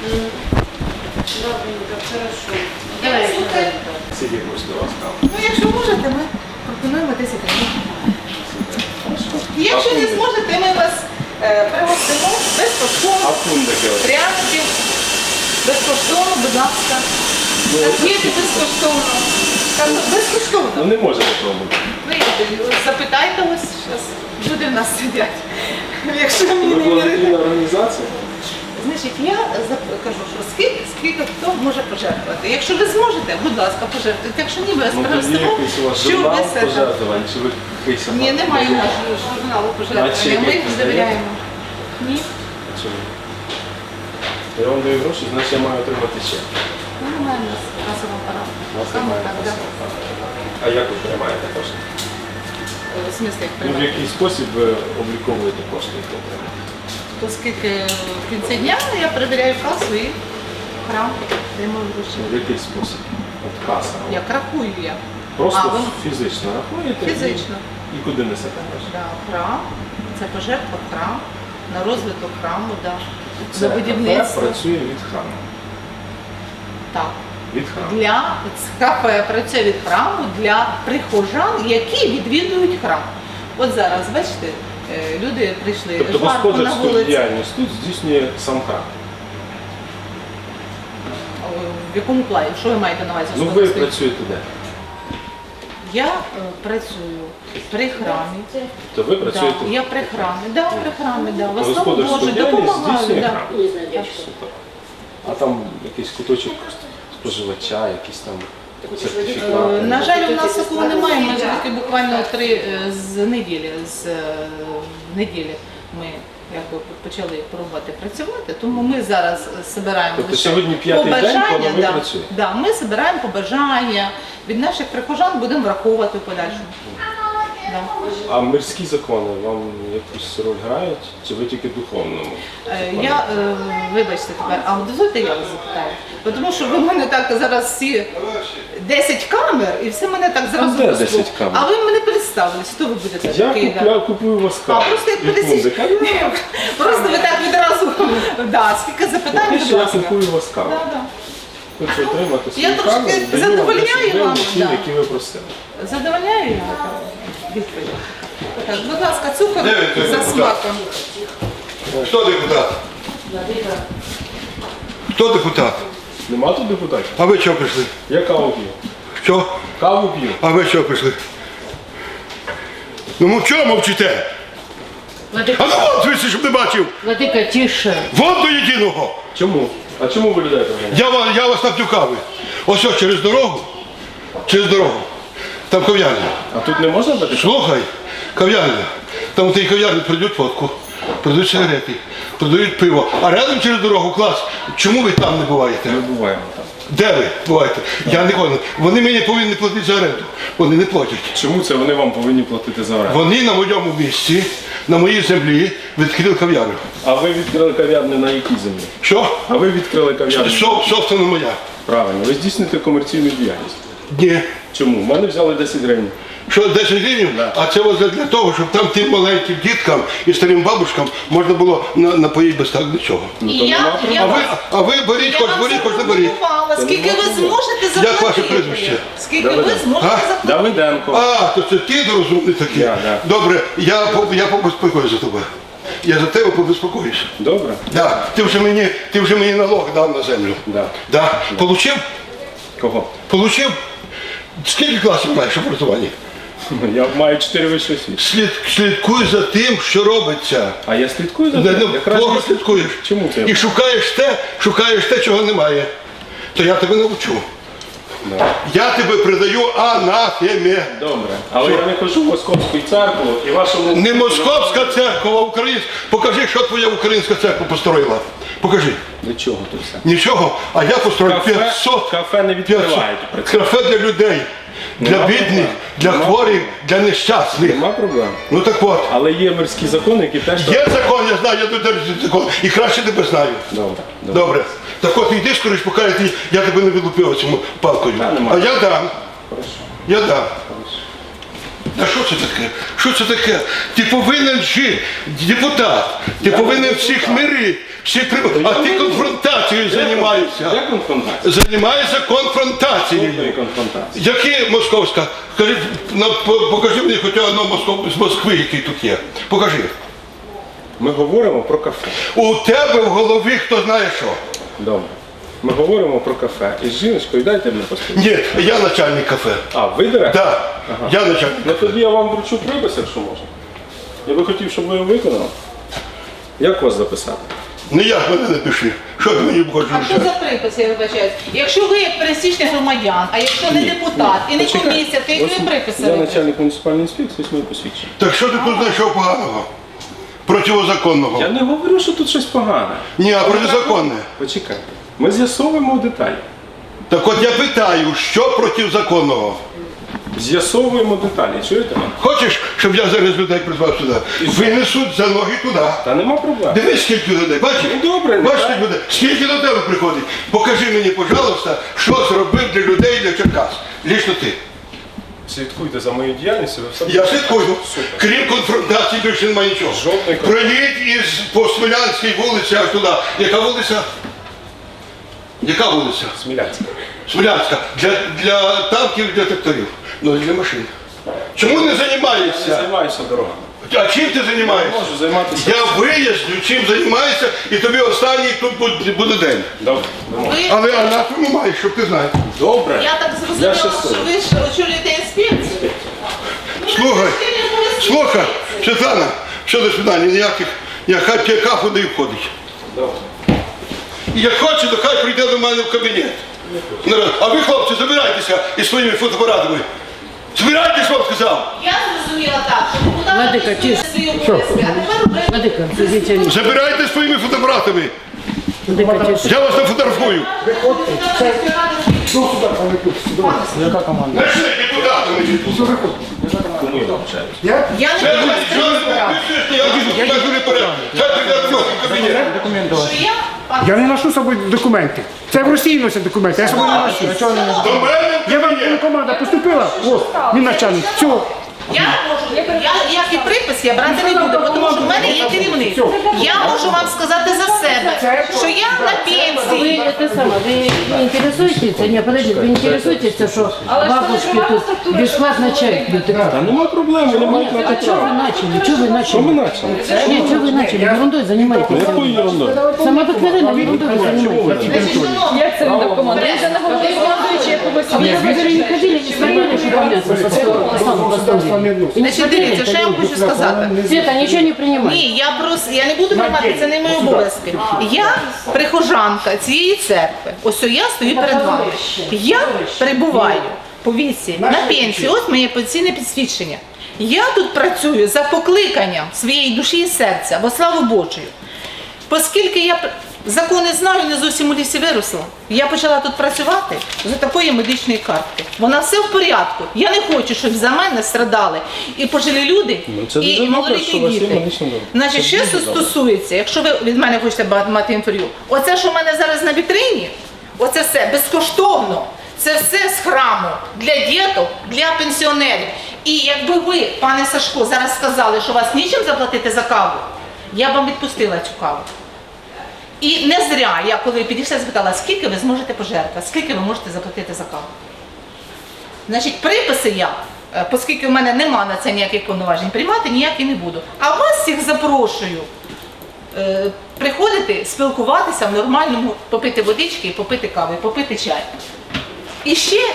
Добренько, хорошо. Давай, Слухай. Скільки коштує вас кава? Ну, якщо можете, ми пропонуємо 10 гривень. Якщо не зможете, ми вас е, пригостимо А безкоштовно. ось? Пряників безкоштовно, будь ласка. Конфети безкоштовно. Кажу, Ну Безкоштовно. не можете пробувати. Ну, як, ось запитайте ось зараз. Люди в нас сидять. Якщо мені Ви не вірите. благодійна організація? Значить, я кажу, що скільки, скільки хто може пожертвувати. Якщо ви зможете, будь ласка, пожертвуйте. Якщо ні, ми вас Ну тоді якийсь у вас що ви пожертвувань, чи ви якийсь Ні, немає нашого журналу А пожертвування. Ми їх довіряємо. Ні? Я вам даю гроші, значить я маю отримати чек. ну, немає у нас касового апарату. У вас Саме немає так, да. касового апарату. А як ви приймаєте кошти? Е, В смислі, як Ну, в приймати? який спосіб ви обліковуєте кошти, які отримаєте? Оскільки в кінці дня я перевіряю касу і храм, приймаю В гроші. який спосіб? От каса. Як рахую я. Просто А, ви- фізично рахуєте? і- Фізично. І куди несете гроші? Да, храм, це пожертва храм, на розвиток храму, да. Це за кафе працює від храму. Так. Від храму. Для кафе працює від храму для прихожан, які відвідують храм. От зараз, бачите, люди прийшли Тобто жарко на вулиці. діяльність тут здійснює сам храм. О, В якому плані? Що ви маєте на увазі? Ну ви працюєте де? Я е, працюю при храмі. То ви працюєте Да, я при храмі, да, при храмі, да. В основному господарську діяльність допомагаю. здійснює Да. храм. Супер. А там якийсь куточок споживача, якісь там Е. На жаль, у нас такого немає. Ми тільки буквально три е, з неділі, з е, неділі ми якби почали пробувати працювати. Тому ми зараз збираємо Тобто лише сьогодні п'ятий день, коли да, да, ми збираємо побажання. Від наших прихожан, будемо враховувати в подальшому. А мирські закони вам якусь роль грають? Чи ви тільки духовному? Е, Я, е, вибачте тепер, а дозвольте я вас запитаю. Бо Тому що ви в мене так зараз всі 10 камер і все мене так зразу. де послухали. 10 камер? А ви мене представились, хто ви будете Я такий? да? купляю, купую у вас А каву. просто як пересіч... фундика. Просто ви так відразу. Да, скільки запитань, Поки будь що я ласка. купую у вас каву. Да, да. Хочу отримати свою Я трошки каву, даю вам задовольняю 10 гривень, вам, ті, да. які ви просили. Задовольняю я відповідь. Так, будь ласка, цукор Де ви, за депутат? смаком. Хто депутат? Хто депутат? Нема тут депутатів? А ви чого прийшли? Я каву п'ю. Що? Каву п'ю. А ви чого прийшли? Ну мов- чого мовчите? А ну вон звідси, щоб не бачив! Владика, тише. Вон до єдиного! Чому? А чому ви людей проганяєте? Я, ва- я вас нап'ю кави. Ось ось, через дорогу. Через дорогу. Там кав'ярня. А тут не можна бити? Слухай, кав'ярня. Там у тій кав'ярні продають водку, продають сигарети, продають пиво. А рядом через дорогу клас. Чому ви там не буваєте? Ми буваємо там. Де ви буваєте? Я не кажу. Вони мені повинні платити за оренду. Вони не платять. Чому це вони вам повинні платити за оренду? Вони на моєму місці, на моїй землі відкрили кав'ярню. А ви відкрили кав'ярню на якій землі? Що? А ви відкрили кав'ярню? Со- Собственно моя. Правильно, ви здійснюєте комерційну діяльність. Ні. Чому? У мене взяли 10 гривень. Що 10 гривень, а це ось для того, щоб там тим маленьким діткам і старим бабушкам можна було на- напоїти без так нічого. Ну, І я, А ви, а ви беріть, хоч беріть, хоч не беріть. запропонувала, скільки ви зможете Як заплатити. ваше прізвище? Скільки ви Давиденко. зможете А? заплатити. Давиденко. А, то це ти розумний такий. Я, да. Добре, я, по- я побезпокоюсь за тебе. Я за тебе побезпокоюсь. Добре? Да. Ти вже мені, ти вже мені налог дав на землю. Да. Да. Получив? Кого? Получив? Скільки класів маєш у образуванні? Я маю 4 вищі освіти. Слід, слідкуй за тим, що робиться. А я слідкую за Не, тим. ну, Якраз плохо слідкуєш. Чому це? І шукаєш те, шукаєш те, чого немає. То я тебе навчу. Я тебе придаю анафемі. Добре. Але я не кажу в московську церкву і вашому... Не московська церква, а українська. Покажи, що твоя українська церква построїла. Покажи. Для чого тут все? Нічого. А я построїв Кафе, 500. кафе не відкривають. Кафе для людей, для Нема бідних, для Нема хворих, для нещасних. Нема проблем. Ну так от. Але є мирські закони, які теж... Є закон, я знаю, я додержусь закон. І краще тебе знаю. Добре. Добре. Добре. Так от йди скоріш, поки я, ті- я тебе не вилупив цьому палкою. Та. А я дам. Я дам. А що це таке? Що це таке? Ти повинен жити, депутат. Ти повинен всіх мирити, всіх при... А ти конфронтацією займаюся. Де конфронтація? Займаюся Якої конфронтацією. конфронтації? Які московська? Скажи, на, по- покажи мені хоча одного Москов, з Москви, який тут є. Покажи. Ми говоримо про кафе. У тебе в голові хто знає що. Добре. Ми говоримо про кафе. І з жіночкою дайте мені поспілкуватися. Ні, я начальник кафе. А, ви директор? Так, я начальник. Ну тоді я вам вручу припис, якщо можна. Я би хотів, щоб ви його виконали. Як вас записати? Ніяк мене не пиши. Що ти мені хочеш? А що за припис, я вибачаюсь? Якщо ви як пересічний громадян, а якщо не депутат і не комісія, то Ось які приписи? Я ви? начальник муніципальної інспекції, ось моє посвідчення. Так що ти тут знайшов поганого? Противозаконного? Я не говорю, що тут щось погане. Ні, а протизаконне. Почекайте. Ми з'ясовуємо деталі. Так от я питаю, що протизаконного? З'ясовуємо деталі. Чуєте мене? Хочеш, щоб я зараз людей призвав сюди? Винесуть за ноги туди. Та нема проблем. Дивись, скільки людей, бачиш? Ну, добре, Бачиш, нехай. скільки людей? Скільки до тебе приходить? Покажи мені, пожалуйста, що зробив для людей для Черкас. Лічно ти. Слідкуйте за моєю діяльністю, ви все Я слідкую. Супер. Крім конфронтації більше немає нічого. Жодної Проїдь із по Смілянській вулиці аж туди. Яка вулиця? Яка вулиця? Смілянська. Смілянська. Для, для танків для тракторів. Ну, для машин. Чому не Я Не займаюся дорогами. А чим ти займаєшся? Можу займатися. Я виясню, чим займаєшся, і тобі останній тут буде- буде день. Добре. Ви, Але анафему маєш, щоб ти знаєш. Добре. я так Я зрозуміла, щасливий. що ви ж очолюєте інспекцію. Слухай, Ну, слухай, Світлана, що до свидання, ніяких, я хай п'є кафу да і входить. Добре. І як хоче, то хай прийде до мене в кабінет. А ви, хлопці, забирайтеся із своїми фотоапаратами. Збирайтесь, вам сказав. Я зрозуміла так, що депутати Владика, виконують тише. свої обов'язки, а тепер ви Владика, сидите они. Забирайте своїми фотоапаратами. Владика, тише. Я вас нафотографую. Депутатами. Кому я навчаюсь? Я Це не ви буду нічого не я візьму дуже поряд. Це прийде в цьому кабінет. Документ давай. що я, Я не ношу з собою документи. Це в Росії носять документи, я з собою не ношу. Я вам команда поступила, о, він начальник. Все, Я можу, я, як і припис я брати не буду, тому що в мене є керівник. Я можу вам сказати за себе, що я на Вы пенсії. это самое, вы не интересуетесь, не, подождите, вы интересуетесь, что бабушки тут бесплатно чай пьют? Та нема проблем, вони мають на А те что вы право. начали? Что вы Що начали? ви почали? Нет, что вы начали? Ерундой занимаетесь. Якою ерундою? Самообыкновенной ерундой вы занимаетесь. Як це не документ? Вы говорили, не ходили, не смотрели, что там мясо со стола, сам поставили. И не Значить, смотрели, дивіться, що я вам хочу сказати. Света, ничего не принимай. Ні, я просто я не буду приймати, це не мої обов'язки. Я прихожанка цієї церкви. Ось я стою перед вами. Я перебуваю по віці на пенсії. Ось моє пенсійне підсвідчення. Я тут працюю за покликанням своєї душі і серця, бо славу Божою. Оскільки я закони знаю, не зовсім у лісі виросла, я почала тут працювати за такої медичної картки. Вона все в порядку. Я не хочу, щоб за мене страдали і пожилі люди, Ну, це і добре, малолітні діти. Значить, що добре. стосується, якщо ви від мене хочете мати інтерв'ю, оце, що в мене зараз на вітрині, оце все безкоштовно. Це все з храму для діток, для пенсіонерів. І якби ви, пане Сашко, зараз сказали, що у вас нічим заплатити за каву, я б вам відпустила цю каву. І не зря я коли підійшла, запитала, скільки ви зможете пожертвувати, скільки ви можете заплатити за каву. Значить, приписи я, е, оскільки в мене нема на це ніяких повноважень, приймати ніякі не буду. А вас всіх запрошую е, приходити, спілкуватися в нормальному, попити водички, попити кави, попити чай. І ще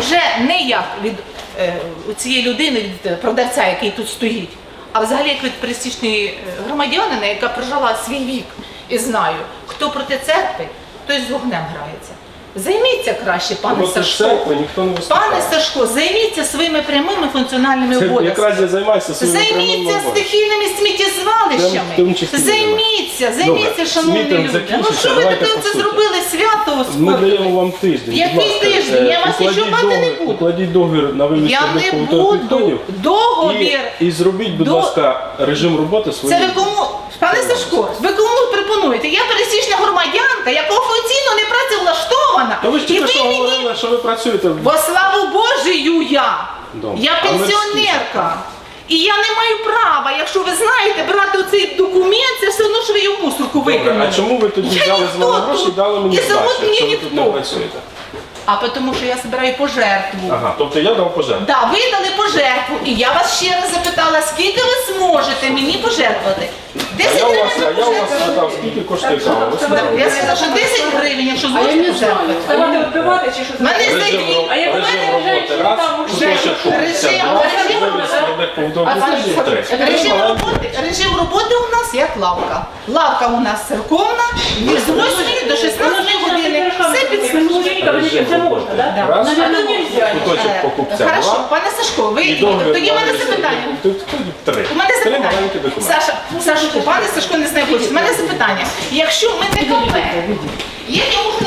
вже не як від е, цієї людини, від продавця, який тут стоїть, а взагалі як від пересічної е, громадянина, яка прожила свій вік і знаю, хто проти церкви, той з вогнем грається. Займіться краще, пане Проти Сашко. церкви ніхто не виступає. Пане Сашко, займіться своїми прямими функціональними Це обов'язками. якраз я займаюся своїми Займіться стихійними сміттєзвалищами. В тому числі Займіться, займіться, Добре, шановні мітинг люди. Ну що ви давайте таке по суті. зробили свято Ми даємо вам тиждень. Який Будь ласка, тиждень? е, Я вас укладіть нічого мати не договір- буду. Укладіть договір на вивіз Я не продуктових буду. відходів. Договір. І, і зробіть, будь До- ласка, режим роботи Це ви кому, пане Сашко, ви кому пропонуєте? Я пересічна громадянка, яка офіційно не працевлаштована. Та ви ж тільки що говорили, що ви працюєте. Бо славу Божию я. Добре. Я пенсіонерка. І я не маю права, якщо ви знаєте, брати оцей документ, це все одно, що ви його в мусорку викинули. а чому ви тоді Я взяли з мене гроші і дали мені здачу, якщо ви тут не працюєте? А тому що я збираю пожертву. Ага, тобто я дав пожертву. Да, ви дали пожертву, і я вас ще раз запитала, скільки ви зможете мені пожертвувати? А 10 я у вас, гривень а я у вас спитав, скільки коштує кава. Ви сказали, Я сказала, що 10 гривень, якщо А я зможете не знаю. пожертвувати. Давати вбивати чи що? Мене Режим, А як у мене роботи раз, кусочок режим, роботи. А. Режим роботи, у нас як лавка. Лавка у нас церковна, з 8 до 16 години. Все під Це можна, так? Раз, Наверное, нельзя. куточок покупця Хорошо, два, пане Сашко, ви і договір. тоді в мене запитання. Тут три. У мене Три запитання. маленькі документи. Саша, Сашко, пане Сашко не знає хоче. У мене запитання. Якщо ми не КП, як я можу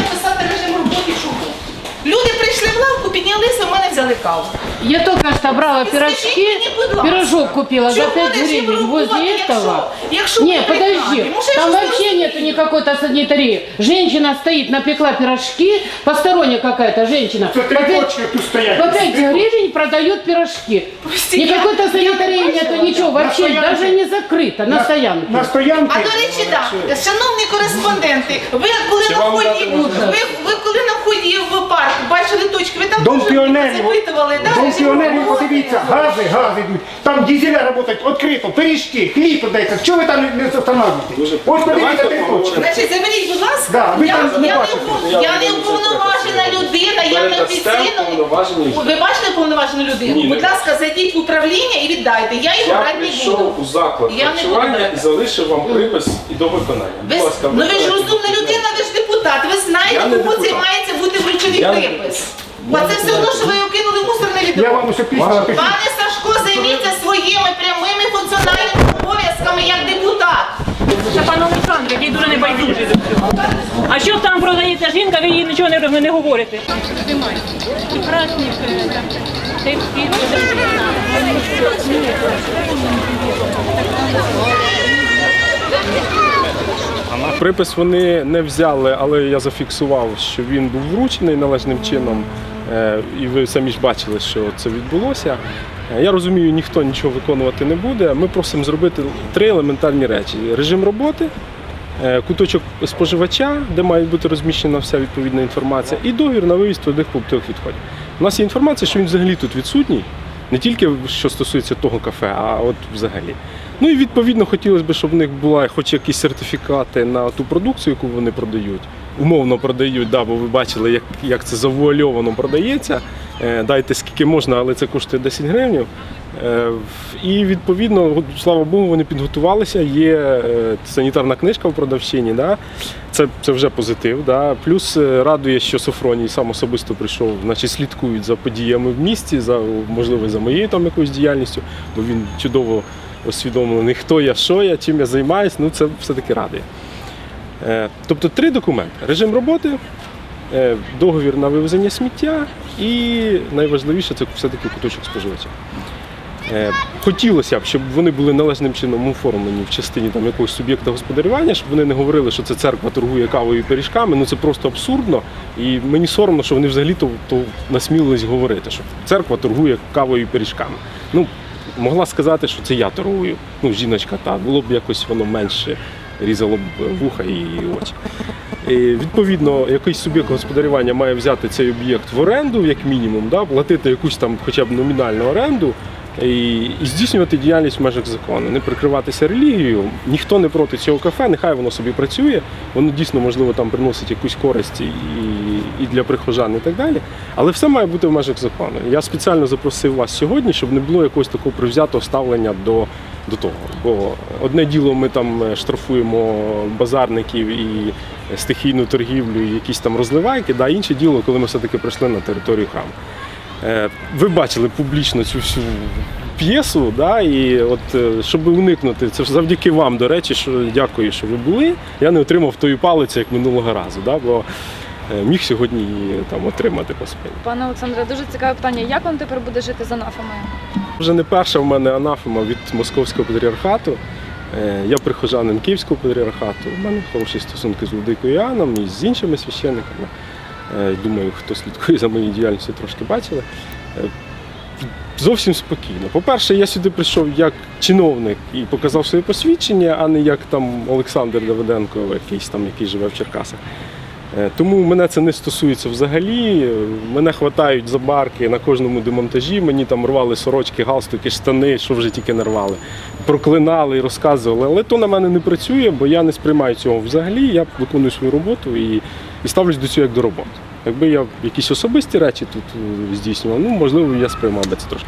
Люди прийшли в лавку, піднялися, в мене взяли каву. Я только что брала Скажіть пирожки, мені, будь ласка, пирожок купила за чому 5 режим гривен возле якщо- этого. якщо Не, ви подожди. Може, там щось вообще не нету никакой-то санитарии. Женщина стоит, напекла пирожки, посторонняя какая-то женщина. Це По три пять- точки тут стоять. 5 гривен продают пирожки. Я- санитарии я нету, бачила, ничего, вообще стоянке. даже не закрыто, на стоянке. На стоянці. А до речі, так, шановні кореспонденти, ви коли на вам вході, ви, ви коли на вході в парк бачили точки, ви там Дом теж піонерів. запитували, да? Дом піонерів, подивіться, гази, гази йдуть. Там дізеля працюють відкрито, пиріжки, хліб продається. Чого ви там не- не встановлюєте? Ось подивіться Давайте три точки. Значить, заберіть, будь ласка. Да, ви я, там не я, не, бачите. Я я не буду уповноважена людина, я не офіційно. Ви бачите уповноважену людину? Ні, не Будь ласка, зайдіть в управління і віддайте. Я його Я брати не прийшов у заклад Я не харчування і залишив вам припис і до виконання. Ви, Будь ласка, ну ви ж виконайте розумна людина, ви ж депутат. Ви Я знаєте, не кому це депутат. мається бути вручений Я припис. Я Оце все одно, що ви його кинули в мусорне Я відро. вам усе напишу. Пане Сашко, займіться своїми прямими функціональними обов'язками як депутат. Це пан Олександр, який дуже небайдужий. А що там продається жінка, ви їй нічого не, не говорите. Припис вони не взяли, але я зафіксував, що він був вручений належним чином. Е, І ви самі ж бачили, що це відбулося. Е, Я розумію, ніхто нічого виконувати не буде. Ми просимо зробити три елементарні речі: режим роботи, е, куточок споживача, де має бути розміщена вся відповідна інформація, і договір на вивіз твердих побутових відходів. У нас є інформація, що він взагалі тут відсутній, не тільки що стосується того кафе, а от взагалі. Ну і відповідно хотілося б, щоб в них була хоч якісь сертифікати на ту продукцію, яку вони продають. Умовно продають, да, бо ви бачили, як, як це завуальовано продається. Е, дайте скільки можна, але це коштує 10 гривень. Е, І відповідно, слава Богу, вони підготувалися. Є е, санітарна книжка в продавщині. Да? Це, це вже позитив. Да? Плюс е, радує, що Софроній сам особисто прийшов, значить слідкують за подіями в місті, за можливо за моєю там якоюсь діяльністю, бо він чудово усвідомлений, хто я, що я, чим я займаюсь. Ну це все-таки радує. Тобто три документи: режим роботи, договір на вивезення сміття і найважливіше це все-таки куточок споживача. Е, Хотілося б, щоб вони були належним чином оформлені в частині там, якогось суб'єкта господарювання, щоб вони не говорили, що це церква торгує кавою і пиріжками. Ну це просто абсурдно. І мені соромно, що вони взагалі то, то насмілились говорити, що церква торгує кавою і пиріжками. Ну, могла сказати, що це я торгую. Ну, жіночка, та було б якось воно менше різало б вуха і очі. І, відповідно, якийсь суб'єкт господарювання має взяти цей об'єкт в оренду, як мінімум, да, платити якусь там хоча б номінальну оренду і, здійснювати діяльність в межах закону, не прикриватися релігією. Ніхто не проти цього кафе, нехай воно собі працює, воно дійсно можливо там приносить якусь користь і, і для прихожан, і так далі. Але все має бути в межах закону. Я спеціально запросив вас сьогодні, щоб не було якогось такого привзятого ставлення до, до того. Бо одне діло ми там е, штрафуємо базарників і стихійну торгівлю, і якісь там розливайки, да, інше діло, коли ми все-таки прийшли на територію храму. Е, Ви бачили публічно цю всю п'єсу, да, і от е, щоб уникнути, це ж завдяки вам, до речі, що дякую, що ви були. Я не отримав тої палиці, як минулого разу, да, бо е, міг сьогодні її там отримати по спині. Пане Олександре, дуже цікаве питання. Як вам тепер буде жити з анафемою? Вже не перша в мене анафема від московського патріархату. Я прихожанин Київського патріархату. У мене хороші стосунки з Владикою Іоанном і з іншими священниками. Е, Думаю, хто слідкує за моєю діяльністю, трошки бачили. Е, зовсім спокійно. По-перше, я сюди прийшов як чиновник і показав своє посвідчення, а не як там Олександр Давиденко, якийсь там, який живе в Черкасах. Е, Тому мене це не стосується взагалі. Мене хватають за барки на кожному демонтажі. Мені там рвали сорочки, галстуки, штани, що вже тільки не рвали. Проклинали і розказували. Але то на мене не працює, бо я не сприймаю цього взагалі. Я виконую свою роботу і, і ставлюсь до цього як до роботи. Якби я якісь особисті речі тут е, здійснював, ну можливо, я сприймав би це трошки.